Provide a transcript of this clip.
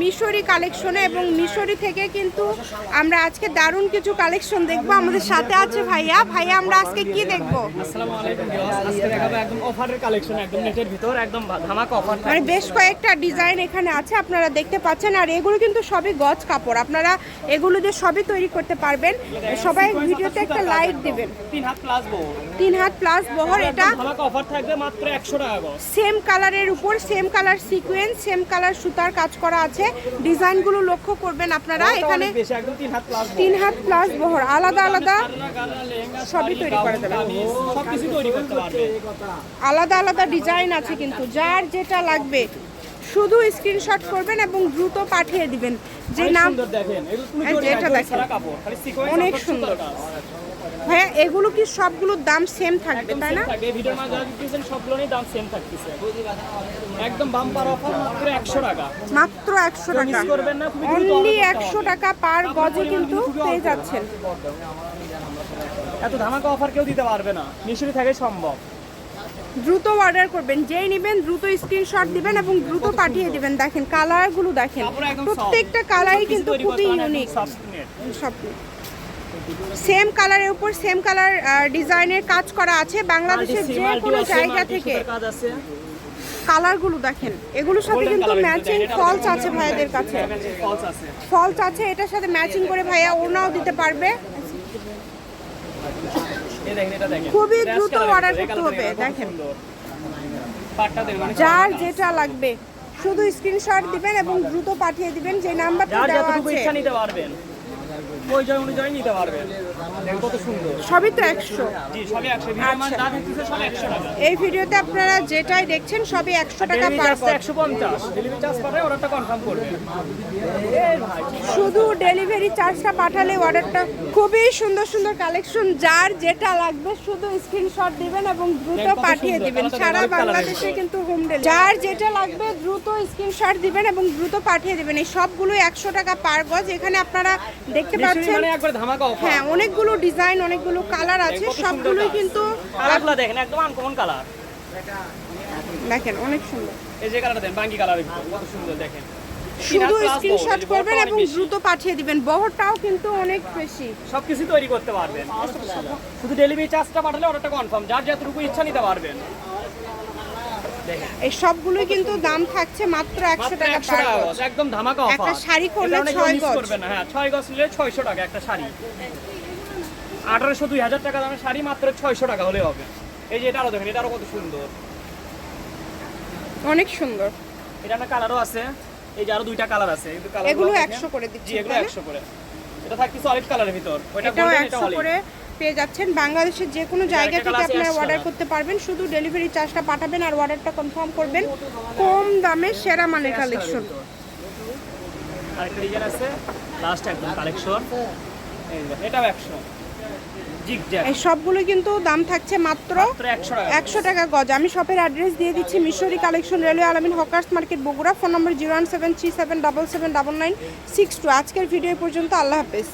মিশরি কালেকশনে এবং মিশরি থেকে কিন্তু আমরা আজকে দারুণ কিছু কালেকশন দেখব। আমাদের সাথে আছে ভাইয়া। ভাইয়া আমরা আজকে কি দেখব? আসসালামু আলাইকুম আজকে দেখাবো একদম অফারের কালেকশন একদম নেটের ভিতর একদম ধামাকা অফার মানে বেশ কয়েকটা ডিজাইন এখানে আছে আপনারা দেখতে পাচ্ছেন। আর এগুলো কিন্তু সবই গজ কাপড়। আপনারা এগুলো দিয়ে সবই তৈরি করতে পারবেন। সবাই ভিডিওতে একটা লাইক দিবেন। তিন হাত প্লাস বউ তিন হাত প্লাস বহর এটা ধামাকা অফার থাকবে মাত্র একশো টাকা সেম কালারের উপর same colour sequence same colour সুতার কাজ করা আছে। ডিজাইনগুলো লক্ষ্য করবেন আপনারা। এখানে অনেক বেশি একদম তিন হাত প্লাস বউ তিন হাত প্লাস বহর। আলাদা আলাদা সবই তৈরি করা যাবে। তৈরি আলাদা আলাদা ডিজাইন আছে কিন্তু। যার যেটা লাগবে শুধু স্ক্রিনশট করবেন এবং দ্রুত পাঠিয়ে দিবেন। যে নাম সুন্দর এগুলো কোনো এই জরি যে নাই, এটা দেখেন। ছাড়া কাপড় খালি সিকোয়েন্স অনেক সুন্দর। ভাইয়া এগুলো কি সবগুলোর দাম সেম থাকবে তাই না? ভিডিওর মাঝে যা দিতেছেন সবগুলোরই দাম সেম থাকতেছে। একদম বাম্পার অফার মাত্র একশো টাকা। মাত্র একশো টাকা। করবেন না অনলি order করতে একশো হবে। টাকা পার গজে কিন্তু পেয়ে যাচ্ছেন। এত ধামাকা অফার কেউ দিতে পারবে না। মিশরি থেকে সম্ভব। দ্রুত অর্ডার করবেন। যেই নেবেন দ্রুত স্ক্রিনশট দিবেন এবং দ্রুত পাঠিয়ে দিবেন। দেখেন কালারগুলো দেখেন। প্রত্যেকটা কালারই কিন্তু খুবই ইউনিক সব সেম কালারের উপর সেম কালার ডিজাইনের কাজ করা আছে। বাংলাদেশের যে কোনো জায়গা থেকে কালারগুলো দেখেন। এগুলোর সাথে কিন্তু ম্যাচিং ফলস আছে ভাইয়াদের কাছে। ফলস আছে। ফলস আছে। এটার সাথে ম্যাচিং করে ভাইয়া ওড়নাও দিতে পারবে। খুবই দ্রুত অর্ডার করতে হবে, দেখেন, অনেক যার যেটা লাগবে শুধু স্ক্রিনশট দিবেন এবং দ্রুত পাঠিয়ে দিবেন যে নাম্বারটা দেওয়া আছে। অনুযায়ী নিতে পারবেন কত সুন্দর। সবই তো একশো। জি সবই টাকা। এই ভিডিওতে আপনারা যেটাই দেখছেন সবই একশো টাকা পার একশো পঞ্চাশ। ডেলিভারি চার্জ পাঠায় অর্ডারটা কনফার্ম করবে। শুধু ডেলিভারি চার্জটা পাঠালে অর্ডারটা খুবই সুন্দর সুন্দর কালেকশন যার যেটা লাগবে শুধু স্ক্রিনশট দিবেন এবং দ্রুত পাঠিয়ে দিবেন। সারা বাংলাদেশে কিন্তু হোম ডেলিভারি যার যেটা লাগবে দ্রুত স্ক্রিনশট দিবেন এবং দ্রুত পাঠিয়ে দিবেন। এই সবগুলো একশো টাকা পার গজ। এখানে আপনারা দেখতে মিশরি পাচ্ছেন মানে একবার ধামাকা অফার হ্যাঁ অনেকগুলো ডিজাইন অনেকগুলো কালার আছে সবগুলোই কিন্তু কালারগুলো দেখেন একদম আনকমন কালার দেখেন অনেক সুন্দর। এই যে কালারটা দেন বাঙ্গি কালারের ভিতর কত সুন্দর দেখেন। শুধু স্ক্রিনশট করবেন এবং দ্রুত পাঠিয়ে দিবেন বহরটাও কিন্তু অনেক বেশি। সবকিছু তৈরি করতে পারবেন। শুধু ডেলিভারি চার্জটা পাঠালে অর্ডারটা কনফার্ম যার যতটুকু ইচ্ছা নিতে পারবেন। এই সবগুলোই কিন্তু দাম থাকছে মাত্র একশো টাকা পার গজ। একদম ধামাকা একটা শাড়ি করলে ছয় গজ। না। হ্যাঁ ছয় গজ নিলে ছয়শো টাকা একটা শাড়ি। আঠারোশো দুই হাজার টাকা দামের শাড়ি মাত্র ছয়শো টাকা হলে হবে। এই যে এটা আরও দেখেন এটা আরও কত সুন্দর। অনেক সুন্দর। এটা একটা কালারও আছে। এই যে আরও দুইটা কালার আছে। এগুলো গুলো দেখেন। একশো করে দিচ্ছি এগুলো একশো করে। এটা থাকতেছে অলিভ কালারের ভিতর। ওইটা গোল্ডেন এটা অলিভ পেয়ে যাচ্ছেন। বাংলাদেশের যে কোনো জায়গা থেকে আপনারা অর্ডার করতে পারবেন। শুধু ডেলিভারি চার্জটা পাঠাবেন আর অর্ডারটা কনফার্ম করবেন। কম দামে সেরা মানের কালেকশন আরেকটা ডিজাইন আছে। লাস্ট একদম কালেকশন এটাও একশো। এই সবগুলো কিন্তু দাম থাকছে মাত্র একশো টাকা গজ। আমি শপের অ্যাড্রেস দিয়ে দিচ্ছি Mishri collection railway Alamin hawkers market Bogura. Phone number zero one seven three seven double seven double nine six two আজকের ভিডিও পর্যন্ত। আল্লাহ হাফেজ।